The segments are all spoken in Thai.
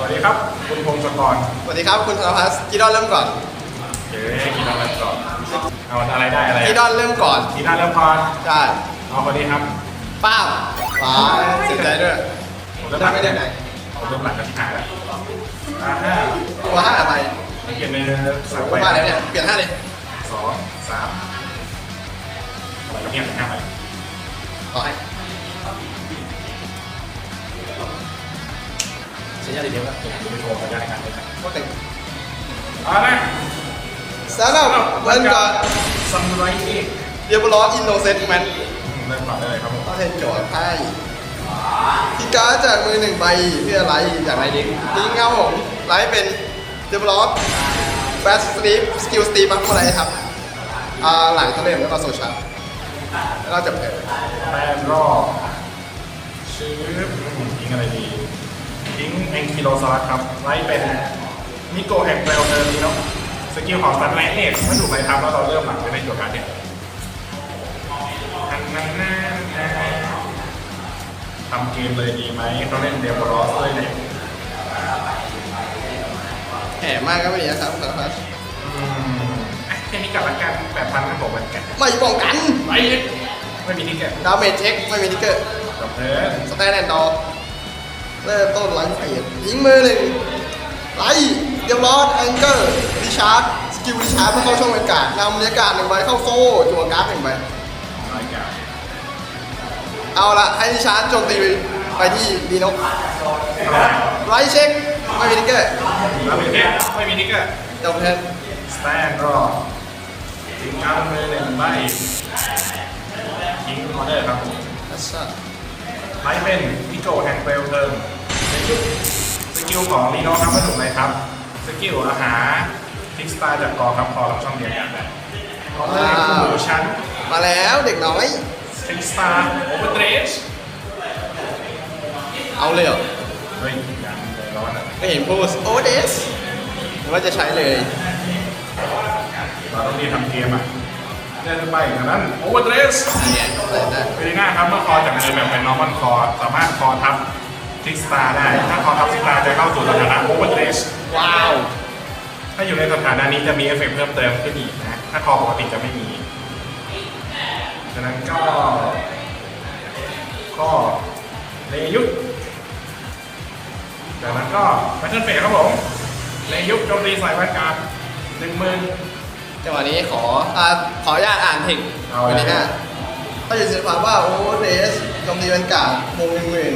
วัสดีครับ คุณพงศกรสวัสดีครับคุณธนพัฒน์กีดอนเริ่มก่อนเฮ้ยกินอะไรก่อนเอาอะไรได้อะไรกีดอนเริ่มก่อนกินอะไรพอใช่เอาคนนี้ครับป้าวว้าวเสียใจด้วยผมเริ่มหได้ลังไม่ได้ไหนผมเริ่มหลังกันที่หายแล้วอ่าห้าตัวห้าอะไรเปลี่ยนในสามใบว่าอะไรเนี่ยเปลี่ยนห้าเลยสองสามอะไรก็เนี่ยห้าใบต่อให้ เสียใจเดียวครับไม่โทรกันได้กันเลยครับก็เต็งเอาละสำหรับวันก่อนซัมไรเอกเดียบลอสอินโนเซนต์แมนเริ่มก่อนได้เลยครับผมต้องเทนโจทย์ให้ที่การ์ดจากมือหนึ่งใบเพื่อไลท์จากไลท์ดิงลิงก์ครับผมไลท์เป็นเดียบลอสแบสสตีฟสกิลสตีฟมาเมื่อไรครับอ่าหลังตัวเล่มแล้วก็โซชาร์แล้วก็จบเลยแป้งรอบชื้อทิ้งอะไรดี ทิ้งแองคิโลซอสครับไล่เป็นนิโกแห่งเปลวเทอร์นี้เนาะสกิลของซันไลท์เนี่ยเมื่อถูกไล่ทับแล้วเราเริ่มหลังไปในจุดการเนี่ยอันนั้นน่าทำเกมเลยดีไหมเขาเล่นเดบรอสเลยเนี่ยแห่มากก็ไม่ดีนะครับสารพัดอืมอะแค่นี้กลับละกันแปดพันครับผมมันกันไม่ป้องกันไปไม่มีทิกเก็ตดาเมจเช็คไม่มีทิกเกอร์จบเทิร์นสแตนแอนด์ดอร์ เริ่มต้นไลฟ์เฟสยิงมือหนึ่งไลท์เดียบลอสแองเกอร์ดิชาร์ดสกิลดิชาร์ดเพื่อเข้าช่องบรรยากาศนำบรรยากาศหนึ่งใบเข้าโซ่จั่วการ์ดหนึ่งใบรายการเอาละให้ดิชาร์ดโจมตีไปที่ดีนกอะไรไลท์เช็คไม่มีทิกเกอร์แล้วเป็นแค่ไม่มีทิกเก็ตจบเทิร์นสแตนรอทิ้งเอามือหนึ่งใบทิ้งออเดอร์ครับผมอัสซะ ไลท์เป็นพิโกแห่งเปลวเทิงสกิลของลีโน่ครับมาถูกเลยครับ สกิลอาหารทิกสตาร์จากกองครับพอรับช่องเดียวกันออเดอร์คู่ชั้นมาแล้วเด็กน้อยทิกสตาร์โอเวอร์เทรชเอาเลยเหรอเฮ้ยยังเลยร้อนอะไม่เห็นพูดโอเดสหรือว่าจะใช้เลย เราต้องรีบทำเกมอะ เดินไปจากนั้นโอเวอร์เทรชเนี่ยใส่ได้เวลีน่าครับเมื่อคอจากมือแบบเป็น normal คอสามารถคอทับทิกสตาร์ได้ ถ้าคอทับทิกสตาร์จะเข้าสู่สถานะโอเวอร์เทรชว้าว ถ้าอยู่ในสถานะนี้จะมีเอฟเฟกต์เพิ่มเติมขึ้นอีกนะ ถ้าคอปกติจะไม่มีฉะนั้นก็ก็เลยุทธจากนั้นก็แพทเทิร์นเฟสครับผมเลยุทธโจมตีใส่แว่นการหนึ่งหมื่น จังหวะนี้ขออ่าขออนุญาตอ่านเทคเอาวันเลยนี้นะถ้าอยู่สินค้าว่าโอเดสโจมตีบรรยากาศวงหนึ่งหมื่น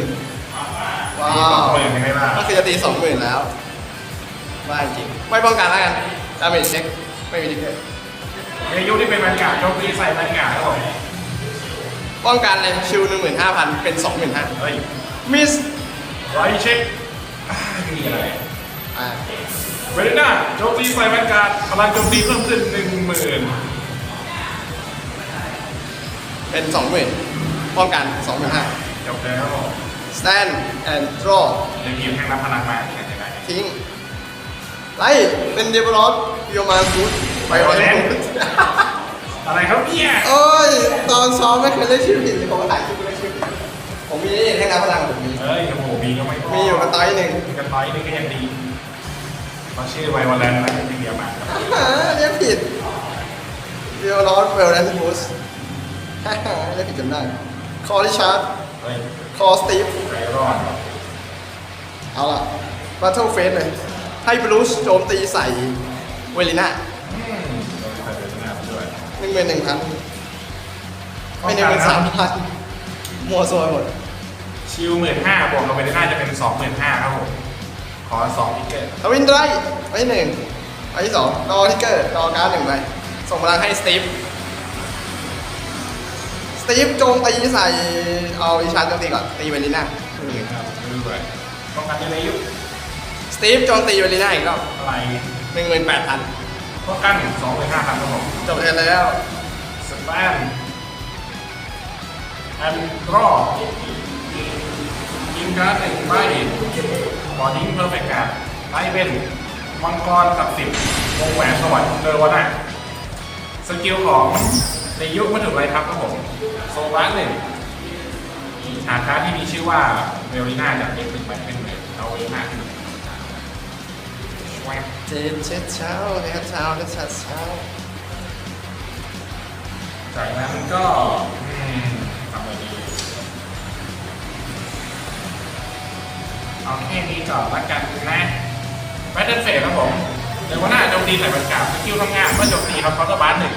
ว้ามีสองว หมื่นยังไงล่ะก็คือจะตีสองหมื่นแล้วว่าจริง ไม่ป้องกันแล้วกันดาเมจเช็ค ไม่มีทิกเกอร์เลยุทธที่เป็นแว่นการโจมตีใส่แว่นการครับผมป้องกันเลยชิวหนึ่งหมื่นห้าพันเป็นสองหมื่นห้าเฮ้ยมิสไรเช็คอ่าไม่มีอะไรอ่า เวลิน่าโจมตีใส่แว่นการพลังโจมตีเพิ่มขึ้นหนึ่งหมื่นเป็นสองหมื่นป้องกันสองหมื่นห้าจบเลยครับผม stand and draw เดี๋ยวทีมแข่งรับพลังมาแข่งยังไงทิ้งไล่เป็นเดบรอสโยมาฟูดไปไว้อะไรครับเนี่ยโอ้ย ตอนซ้อมไม่เคยได้ชื่อผิดเลยผมก็ถ่ายชื่อไม่ได้ชื่อผิดผมมีนี่ให้นักพลังผมมีเอ้ยโอ้โหบีก็ไม่พมีอยู่กระต้อยหนึ่งมีกระต้อยนี่ก็ยังดี เพราะชื่อไววอลเลนนะจริงๆเดียวมาครับฮ่าเรียกผิดเดบรอสเวลแลนด์ฟูสฮ่าฮ่าเรียกผิดจำได้ คอริชาร์ดเฮ้ยคอสตีฟใจรอดเอาล่ะบัตเทิลเฟสเลย ให้บลูสโจมตีใส่เวลิน่าอืมเราใส่เวลาไปด้วยหนึ่งหมื่นหนึ่งพันไม่ได้เป็นสามพันมัวซัวหมด ชิวหมื่นห้าบวกกับเวลน่าจะเป็นสองหมื่นห้าครับผมข อสองพิกเกอร์ทวินไรไว้หนึ่งไว้ที่สองรอทิกเกอร์รอการ์ดหนึ่งใบส่งพลังให้สตีฟ สตีฟโจมตีใส่เอาอิชาร์โจมตีก่อนตีเวลิน่าหมื่นห้าด้วยต้องการจะเลยยุสตีฟโจมตีเวลิน่าอีกรอบอะไรหนึ่งหมื่นแปดพันก็กั้นสองหมื่นห้าพันครับผมจบเทิร์นแล้วสแตนแอนดรอ ยิงการ์ดหนึ่งใบบอดิ้งเพอร์เฟกต์การ์ดไลท์เป็นมังกรกับสิบวงแหวนสวรรค์เลอวะน่ะสกิลของในยุคเมื่อถึงไรทับครับผมโซลาร์หนึ่งหาการ์ดที่มีชื่อว่าเวลิน่าจากเด็กหนึ่งไปเป็นเหมือนเอาเวลิน่าขึ้นมาเจ็ดเช็ดเช้าเช็ดเช้าเช็ดเช้าเช้าจากนั้นก็อืมทำอะไรดี เอาแค่นี้ก่อนละกันนะแบทเทิลเฟสครับผมเดี๋ยววันหน้าโจมตีใส่บรรยากาศสกิลทำงานเมื่อโจมตีครับเคาน์เตอร์บาร์หนึ่ง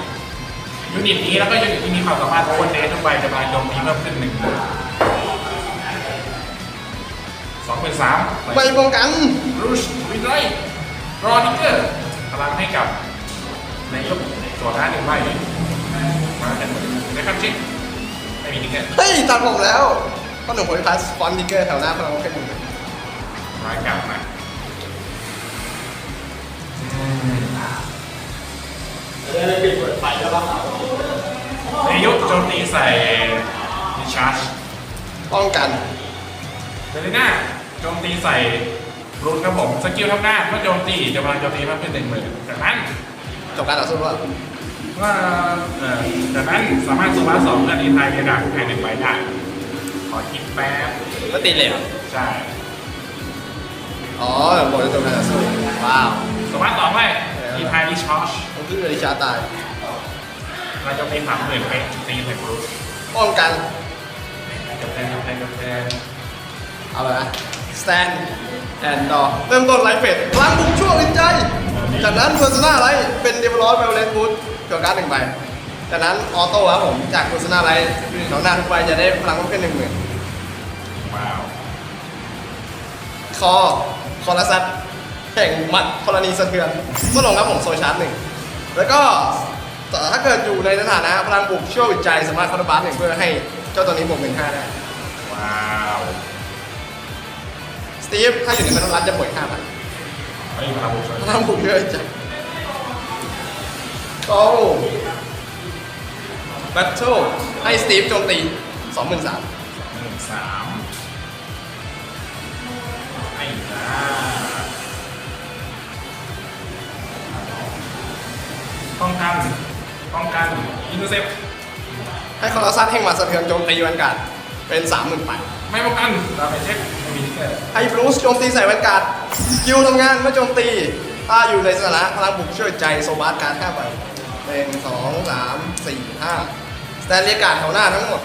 ยูนิตนี้แล้วก็ยูนิตที่มีความสามารถโอเวอร์เดทุกใบจะมาโจมตีเพิ่มขึ้นหนึ่งสองเป็นสามไม่ป้องกันรูชวินไรรอนิเกอร์พลังให้กับนายกตัวร้านหนึ่งใบมาเป็นนะครับชิคไม่มีนิเกอร์เฮ้ยตัดผมแล้วก็หนุ่มคนคลาสฟอนติเกอร์แถวหน้าพลังแค่หนึ่งร้าย กลับนะนายกโจมตีใส่ดิชาร์จป้องกันเดลิน่าโจมตีใส่รุนครับผม สกิลทำหน้าเมื่อโจมตีจะพลังโจมตีเพิ่มขึ้นหนึ่งหมื่นจากนั้นจบการต่อสู้ว่าว่าเอ่อจากนั้นสามารถสูบมาสองเพื่อนอีไทยมีอากาศภายในใบได้ขอคิดแป๊บก็ตีเหลวใช่ อ๋อหมดแล้วจบการต่อสู้ว้าวสามารถต่อไปอีไทยรีชาร์จผมคืออริชาตายเราจะมีสามหมื่นเป็นตีใส่บรูซป้องกันกับแทนกับแทนกับแทนเอาเลยนะ stand and door เริ่มต้นไลฟ์เฟสพลังบุกชั่ววินใจ จากนั้นเพอร์ซนาไลท์เป็นเดเวลลอปเวลเลนบูทเกี่ยวกับการดหนึ่งใบจากนั้นออโต้ครับผมจากเพอร์ซนาไลท์แถวหน้าทุกใบจะได้พลังเพิ่มขึ้นหนึ่งหมื่นว้าวคอ คอรัสัตแข่งหมัดธรณีสะเทือนเมื่อลงครับผมโซชาร์จหนึ่งแล้วก็แต่ถ้าเกิดอยู่ในสถานะพลังบุกชั่ววินใจสามารถคอร์บาร์หนึ่งเพื่อให้เจ้าตัวนี้บวกหนึ่งห้าได้ว้าวสตีฟถ้าอยู่ในมนุษย์รัฐจะบวกห้าพันเฮ้ยพลังบุกช่วยพลังบุกเยอะจังโอ้แบทเทิลให้สตีฟโจมตีสองหมื่นสามหนึ่งสาม ป้องกัน ป้องกันอินเตอร์เซปให้คอร์ซัสแห่งหมัดสะเทือนโจมตีแวนการ์ดเป็นสามหมื่นแปดไม่ป้องกันเราไปเช็คไม่มีนิกเกอร์ให้บรูซโจมตีใส่แวนการ์ดสกิลทำงานเมื่อโจมตี ถ้าอยู่ในสถานะพลังบุกช่วยใจโซบาร์การ์ดห้าใบหนึ่งสองสามสี่ห้าสแตนเรียกการ์ดแถวหน้าทั้งหมด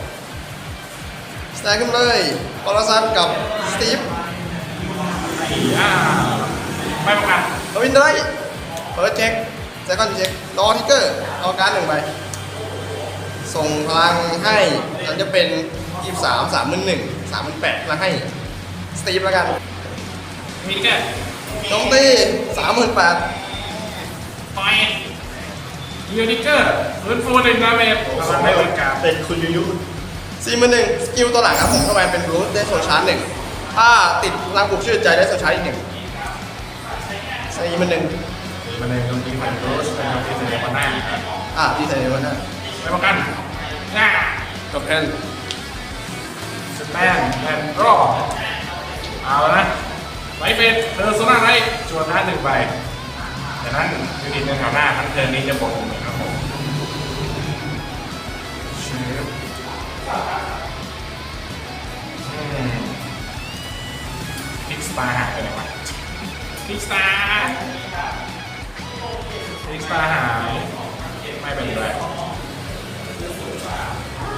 สแตนขึ้นมาเลยคอร์ซัสกับสตีฟ ไอ้ย่าไม่ป้องกันลวินได้เปิดเช็คเซคันด์เช็ครอทิกเกอร์เอาการ์ดหนึ่งใบส่งพลังให้มันจะเป็นยี่สามสามหมื่นหนึ่งสามหมื่นแปดแล้วให้สตีฟแล้วกันมีนิกเกอร์โจมตีสามหมื่นแปดปล่อยยูนิกเกอร์ฟื้นฟูหนึ่งดาเมจพลังให้บริการเป็นคุณยุยุสี่หมื่นหนึ่งสกิลตัวหลังครับผมเข้าไปเป็นรูทได้โซชาร์จหนึ่ง ถ้าติดพลังปลุกชื่อใจได้โซชาร์จอีกหนึ่งสี่มื่นหนึ่งมันเลยโจมตีผ่านโรสเป็นโจมตีเสียบนหน้าอ่าดีไซน์วันนั้นไม่ป้องกันง่าจบแค่นสแตนแอนรอเอาแล้วนะไลฟ์เฟสเพอร์โซนาไลท์จวนหน้าหนึ่งใบจากนั้นยูนิตในแถวหน้าทั้งเทิร์นนี้จะบวกหนึ่งครับผม ตาร์หายไปไหนวะพิกสตาร์พิกสตาร์หาย ไม่เป็นไร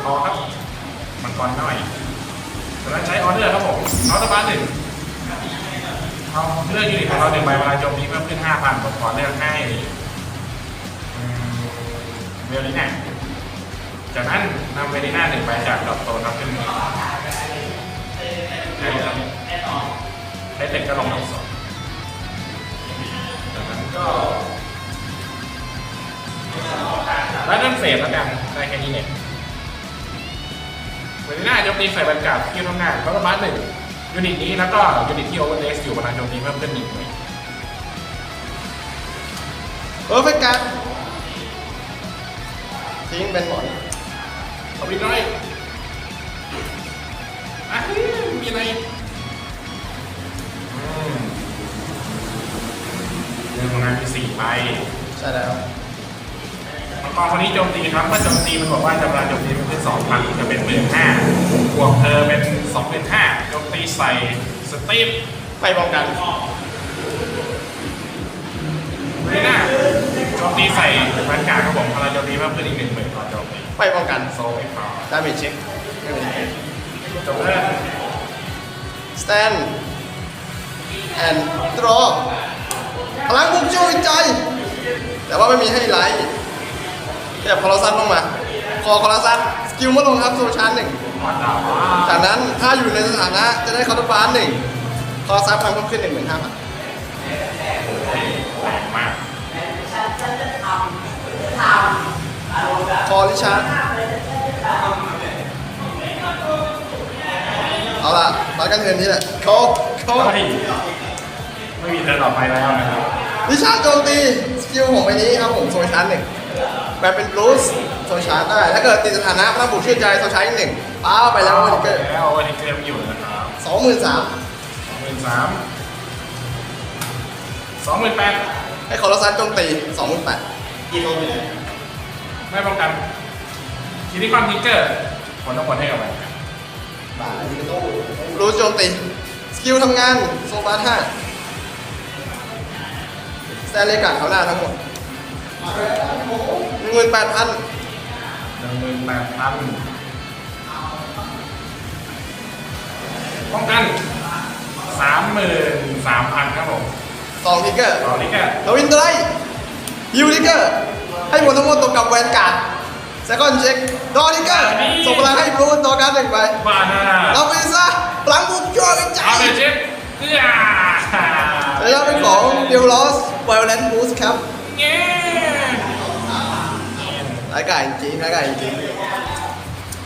พอครับ มังกรน้อยจากนั้นใช้ออเดอร์ครับผมเอาตะบ้านหนึ่งเอาเลือกยูนิตของเราหนึ่งใบเวลาโจมตีเพิ่มขึ้น5,000ผมขอเลือกให้เวลิน่าจากนั้นนำเวลิน่าหนึ่งใบจากดอกโตนำขึ้น มือใช้ครับใช้เต็มก็ลงดอกสองจากนั้นก็แล้วนั่นเฟสแล้วกันได้แค่นี้เนี่ยเวลาโจมตีใส่บรรยากาศที่ทำงานก็ประมาณหนึ่งยูนิตนี้แล้วก็ยูนิตที่โอเวอร์เลสอยู่พลังโจมตีเพิ่มขึ้นหนึ่งหน่วยเออเป็นการดทิ้งเป็นหมอนเอาวินร้อยอะเฮ้ยมีอะไร งานมีสี่ใบใช่แล้วมังกรคนนี้โจมตีครับเมื่อโจมตีมันบอกว่าจะพลังโจมตีมันเป็นสองพันจะเป็นหมื่นห้าบวกเธอเป็นสองหมื่นห้าโจมตีใส่สตีฟไปป้องกันไม่น่าโจมตีใส่แวนการ์ดครับผมพลังโจมตีเพิ่มขึ้นอีกหนึ่งหมื่นต่อโจมตีไม่ป้องกันโซไม่พอดาเมจเช็คไม่เป็นไรจบแล้ว stand and draw พลังบุกช่วยใจ แต่ว่าไม่มีให้ไลท์แค่คอร์ซันลงมา คอคอร์ซันสกิลเมื่อลงครับโซชาร์หนึ่งมาดาวว่าจากนั้นถ้าอยู่ในสถานะจะได้คอร์ตบาร์หนึ่งคอร์ซันพลังเพิ่มขึ้นหนึ่งหมื่นห้าพันแรงมากคอริชาร์ดเอาล่ะมากันเงินนี้แหละโคโคเฮ้ยไม่มีเธอต่อไปแล้วนะครับ ริชาร์ดโจมตีสกิลของใบนี้ครับผมโซชาร์หนึ่งแบบเป็นบลูสโซชาร์ได้ถ้าเกิดติดสถานะพลังบุกชื่นใจโซชาร์อีกหนึ่งป้าไปแล้วเวอร์เกอร์แล้ววันนี้เกมอยู่นะครับสองหมื่นสามสองหมื่นสามสองหมื่นแปดให้คอร์ซันโจมตีสองหมื่นแปดไม่ป้องกันคิดิคอนทิกเกอร์ผลต้องผลให้กับมันบลูสโจมตีสกิลทำงานโซบาร์ห้าส แตนเลกาเขาหน้าทั้งหมดหนึ่งหมื่นแปดพันหนึ่งหมื่นแปดพันป้องกันสามหมื่นสามพันครับผมสองทิกเกอร์ต่อทิกเกอร์ลวินไตรฮิวทิกเกอร์ ให้ผลทั้งหมดตกกับแวนการ์ดเซคอนเช็คดอทิกเกอร์ส่งพลังให้บลูสดอการ์ดหนึ่งไปบานาเราไปซะพลังบุกช่วกันใจเอาไปเช็คเอื้อ แล้วเป็นของเดลลอสไวโอเลนบูสครับร้ายกาจจริงร้ายกาจจริง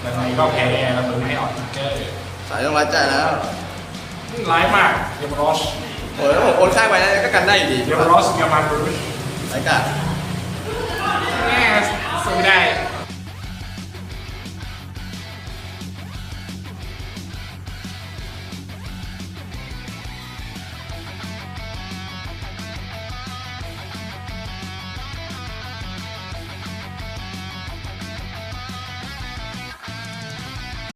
แล้วนี้ก็แพ้แล้วมันให้ออกทิกเกอร์สายต้องรัดใจแล้วร้ายมากเดมรอสโอ้ยผมโอนค่ายไปนะก็กันได้อยู่ดีเดมรอสเดมานบูสร้ายกาจแง่สู้ได้